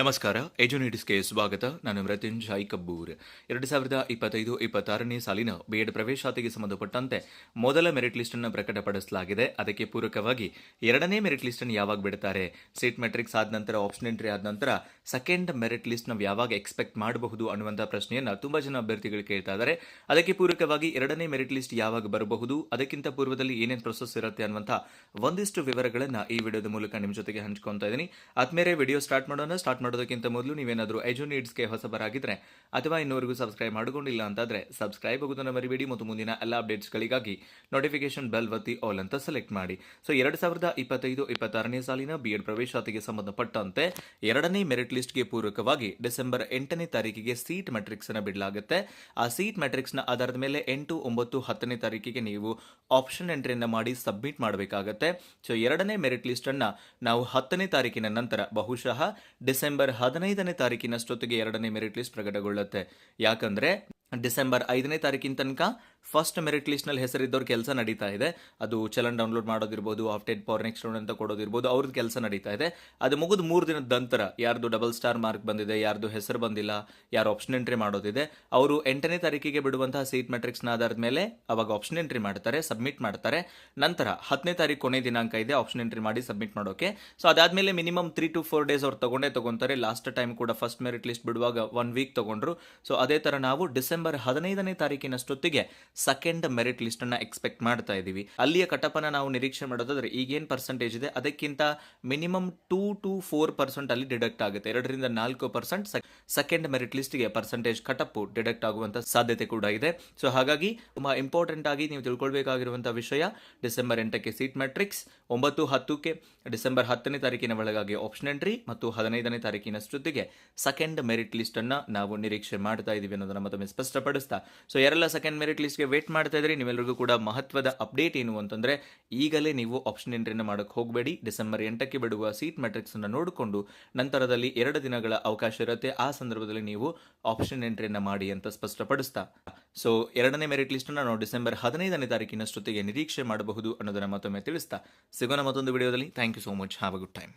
ನಮಸ್ಕಾರ ಎಜುನೇಟಿಸ್ಗೆ ಸ್ವಾಗತ. ನಾನು ಮೃತ್ಯುಂಜಯ್ ಕಬ್ಬೂರ್ ಎರಡು ಸಾವಿರದ ಇಪ್ಪತ್ತೈದು, ಇಪ್ಪತ್ತಾರನೇ ಸಾಲಿನ ಬಿಎಡ್ ಪ್ರವೇಶಾತಿಗೆ ಸಂಬಂಧಪಟ್ಟಂತೆ ಮೊದಲ ಮೆರಿಟ್ ಲಿಸ್ಟ್ ಅನ್ನು ಪ್ರಕಟಪಡಿಸಲಾಗಿದೆ. ಅದಕ್ಕೆ ಪೂರಕವಾಗಿ ಎರಡನೇ ಮೆರಿಟ್ ಲಿಸ್ಟ್ ಅನ್ನು ಯಾವಾಗ ಬಿಡ್ತಾರೆ? ಸೀಟ್ ಮೆಟ್ರಿಕ್ಸ್ ಆದ ನಂತರ, ಆಪ್ಷನ್ ಎಂಟ್ರಿ ಆದ ನಂತರ ಸೆಕೆಂಡ್ ಮೆರಿಟ್ ಲಿಸ್ಟ್ ನಾವು ಯಾವಾಗ ಎಕ್ಸ್ಪೆಕ್ಟ್ ಮಾಡಬಹುದು ಅನ್ನುವಂತಹ ಪ್ರಶ್ನೆಯನ್ನು ತುಂಬಾ ಜನ ಅಭ್ಯರ್ಥಿಗಳು ಕೇಳ್ತಾ ಇದ್ದಾರೆ ಅದಕ್ಕೆ ಪೂರಕವಾಗಿ ಎರಡನೇ ಮೆರಿಟ್ ಲಿಸ್ಟ್ ಯಾವಾಗ ಬರಬಹುದು? ಅದಕ್ಕಿಂತ ಪೂರ್ವದಲ್ಲಿ ಏನೇನು ಪ್ರೊಸೆಸ್ ಇರುತ್ತೆ ಅನ್ನುವಂಥ ಒಂದಿಷ್ಟು ವಿವರಗಳನ್ನ ಈ ವಿಡಿಯೋದ ಮೂಲಕ ನಿಮ್ಮ ಜೊತೆಗೆ ಹಂಚ್ಕೊತಾ ಇದ್ದೀನಿ. ಆದ್ಮೇಲೆ ವಿಡಿಯೋ ಸ್ಟಾರ್ಟ್ ಮಾಡೋಣ. ಸ್ಟಾರ್ಟ್ ಮಾಡೋದಕ್ಕಿಂತ ಮೊದಲು ನೀವೇನಾದರೂ ಎಜು ನೀಡ್ಸ್ಗೆ ಹೊಸಬರಾಗಿದ್ರೆ ಅಥವಾ ಇನ್ನೂವರೆಗೂ ಸಬ್ಸ್ಕ್ರೈಬ್ ಮಾಡಿಕೊಂಡಿಲ್ಲ ಅಂತಾದರೆ ಸಬ್ಸ್ಕ್ರೈಬ್ ಆಗೋದನ್ನು ಮರಿಬೇಡಿ ಮತ್ತು ಮುಂದಿನ ಎಲ್ಲ ಅಪ್ಡೇಟ್ಸ್ಗಳಿಗಾಗಿ ನೋಟಿಫಿಕೇಶನ್ ಬೆಲ್ ಒತ್ತಿ ಆಲ್ ಅಂತ ಸೆಲೆಕ್ಟ್ ಮಾಡಿ. ಸೊ ಎರಡು ಸಾವಿರದ ಇಪ್ಪತ್ತೈದು, ಇಪ್ಪತ್ತಾರನೇ ಸಾಲಿನ ಬಿ ಎಡ್ ಪ್ರವೇಶಾತಿಗೆ ಸಂಬಂಧಪಟ್ಟಂತೆ ಎರಡನೇ ಮೆರಿಟ್ ಲಿಸ್ಟ್ಗೆ ಪೂರಕವಾಗಿ ಡಿಸೆಂಬರ್ ಎಂಟನೇ ತಾರೀಕಿಗೆ ಸೀಟ್ ಮೆಟ್ರಿಕ್ಸ್ ಅನ್ನು ಬಿಡಲಾಗುತ್ತೆ. ಆ ಸೀಟ್ ಮೆಟ್ರಿಕ್ಸ್ನ ಆಧಾರದ ಮೇಲೆ ಎಂಟು, ಒಂಬತ್ತು, ಹತ್ತನೇ ತಾರೀಕಿಗೆ ನೀವು ಆಪ್ಷನ್ ಎಂಟ್ರಿಯನ್ನು ಮಾಡಿ ಸಬ್ಮಿಟ್ ಮಾಡಬೇಕಾಗತ್ತೆ. ಸೊ ಎರಡನೇ ಮೆರಿಟ್ ಲಿಸ್ಟ್ ಅನ್ನ ನಾವು ಹತ್ತನೇ ತಾರೀಕಿನ ನಂತರ ಬಹುಶಃ ಡಿಸೆಂಬರ್ ಹದಿನೈದನೇ ತಾರೀಕಿನಷ್ಟೊತ್ತಿಗೆ ಎರಡನೇ ಮೆರಿಟ್ ಲಿಸ್ಟ್ ಪ್ರಕಟಗೊಳ್ಳುತ್ತೆ. ಯಾಕಂದ್ರೆ ಡಿಸೆಂಬರ್ ಐದನೇ ತಾರೀಕಿನ ತನಕ ಫಸ್ಟ್ ಮೆರಿಟ್ ಲಿಸ್ಟ್ನಲ್ಲಿ ಹೆಸರಿದ್ದವ್ರ ಕೆಲಸ ನಡೀತಾ ಇದೆ. ಅದು ಚಲನ್ ಡೌನ್ಲೋಡ್ ಮಾಡೋದಿರ್ಬೋದು ಆಫ್ಟೆಡ್ ಪವರ್ ನೆಕ್ಸ್ಟ್ ರೌಂಡ್ ಅಂತ ಕೊಡೋದಿರ್ಬೋದು ಅವ್ರದ್ದು ಕೆಲಸ ನಡೀತಾ ಇದೆ. ಅದು ಮುಗಿದು ಮೂರು ದಿನದ ನಂತರ ಯಾರ್ದು ಡಬಲ್ ಸ್ಟಾರ್ ಮಾರ್ಕ್ ಬಂದಿದೆ, ಯಾರ್ದು ಹೆಸರು ಬಂದಿಲ್ಲ, ಯಾರು ಆಪ್ಷನ್ ಎಂಟ್ರಿ ಮಾಡೋದಿದೆ, ಅವರು ಎಂಟನೇ ತಾರೀಕಿಗೆ ಬಿಡುವಂತಹ ಸೀಟ್ ಮೆಟ್ರಿಕ್ಸ್ನ ಆಧಾರದ ಮೇಲೆ ಅವಾಗ ಆಪ್ಷನ್ ಎಂಟ್ರಿ ಮಾಡ್ತಾರೆ ಸಬ್ಮಿಟ್ ಮಾಡ್ತಾರೆ. ನಂತರ ಹತ್ತನೇ ತಾರೀಕು ಕೊನೆ ದಿನಾಂಕ ಇದೆ ಆಪ್ಷನ್ ಎಂಟ್ರಿ ಮಾಡಿ ಸಬ್ಮಿಟ್ ಮಾಡೋಕೆ. ಸೊ ಅದಾದ್ಮೇಲೆ minimum three to four days ಅವ್ರು ತಗೊಂಡೇ ತಗೊತಾರೆ. ಲಾಸ್ಟ್ ಟೈಮ್ ಕೂಡ ಫಸ್ಟ್ ಮೆರಿಟ್ ಲಿಸ್ಟ್ ಬಿಡುವಾಗ ಒನ್ ವೀಕ್ ತಗೊಂಡ್ರು. ಸೊ ಅದೇ ತರ ನಾವು ಡಿಸೆಂಬರ್ ಹದಿನೈದನೇ ತಾರೀಕಿನಷ್ಟೊತ್ತಿಗೆ ಸೆಕೆಂಡ್ ಮೆರಿಟ್ ಲಿಸ್ಟ್ ಅನ್ನ ಎಕ್ಸ್ಪೆಕ್ಟ್ ಮಾಡ್ತಾ ಇದ್ದೀವಿ ಅಲ್ಲಿಯ ಕಟಪನ ನಾವು ನಿರೀಕ್ಷೆ ಮಾಡೋದಾದ್ರೆ ಈಗೇನ್ ಪರ್ಸೆಂಟೇಜ್ ಇದೆ? ಅದಕ್ಕಿಂತ minimum two to four percent ಅಲ್ಲಿ ಡಿಡಕ್ಟ್ ಆಗುತ್ತೆ. ಎರಡರಿಂದ ನಾಲ್ಕು ಪರ್ಸೆಂಟ್ ಸೆಕೆಂಡ್ ಮೆರಿಟ್ ಲಿಸ್ಟ್ಗೆ ಪರ್ಸೆಂಟೇಜ್ ಕಟಪ್ಪು ಡಿಡಕ್ಟ್ ಆಗುವಂತ ಸಾಧ್ಯತೆ ಕೂಡ ಇದೆ. ಸೊ ಹಾಗಾಗಿ ತುಂಬಾ ಇಂಪಾರ್ಟೆಂಟ್ ಆಗಿ ನೀವು ತಿಳ್ಕೊಳ್ಬೇಕಾಗಿರುವಂತಹ ವಿಷಯ, ಡಿಸೆಂಬರ್ ಎಂಟಕ್ಕೆ ಸೀಟ್ ಮ್ಯಾಟ್ರಿಕ್ಸ್ ಒಂಬತ್ತು ಹತ್ತಕ್ಕೆ ಡಿಸೆಂಬರ್ ಹತ್ತನೇ ತಾರೀಕಿನ ಒಳಗಾಗಿ ಆಪ್ಷನ್ ಎಂಟ್ರಿ ಮತ್ತು ಹದಿನೈದನೇ ತಾರೀಕಿನಷ್ಟೊತ್ತಿಗೆ ಸೆಕೆಂಡ್ ಮೆರಿಟ್ ಲಿಸ್ಟ್ ಅನ್ನ ನಾವು ನಿರೀಕ್ಷೆ ಮಾಡ್ತಾ ಇದೀವಿ ಅನ್ನೋದನ್ನ ಮತ್ತೊಮ್ಮೆ ಸ್ಪಷ್ಟಪಡಿಸ್ತಾ. ಸೊ ಯಾರೆಲ್ಲ ಸೆಕೆಂಡ್ ಮೆರಿಟ್ ಲಿಸ್ಟ್ಗೆ ವೇಟ್ ಮಾಡ್ತಾ ಇದ್ರೆ ನೀವೆಲ್ಲರಿಗೂ ಕೂಡ ಮಹತ್ವದ ಅಪ್ಡೇಟ್ ಏನು ಅಂತಂದ್ರೆ, ಈಗಲೇ ನೀವು ಆಪ್ಷನ್ ಎಂಟ್ರಿನ ಮಾಡಕ್ಕೆ ಹೋಗಬೇಡಿ. ಡಿಸೆಂಬರ್ ಎಂಟಕ್ಕೆ ಬಿಡುವ ಸೀಟ್ ಮೆಟ್ರಿಕ್ಸ್ ಅನ್ನು ನೋಡಿಕೊಂಡು, ನಂತರದಲ್ಲಿ ಎರಡು ದಿನಗಳ ಅವಕಾಶ ಇರುತ್ತೆ. ಆ ಸಂದರ್ಭದಲ್ಲಿ ನೀವು ಆಪ್ಷನ್ ಎಂಟ್ರಿಯನ್ನ ಮಾಡಿ ಅಂತ ಸ್ಪಷ್ಟಪಡಿಸ್ತಾ. ಸೊ ಎರಡನೇ ಮೆರಿಟ್ ಲಿಸ್ಟ್ ಅನ್ನು ನಾವು ಡಿಸೆಂಬರ್ ಹದಿನೈದನೇ ತಾರೀಕಿನಷ್ಟೊತ್ತಿಗೆ ನಿರೀಕ್ಷೆ ಮಾಡಬಹುದು ಅನ್ನೋದನ್ನ ಮತ್ತೊಮ್ಮೆ ತಿಳಿಸ್ತಾ. ಸಿಗೋಣ ಮತ್ತೊಂದು ವಿಡಿಯೋದಲ್ಲಿ. Thank you so much have a good time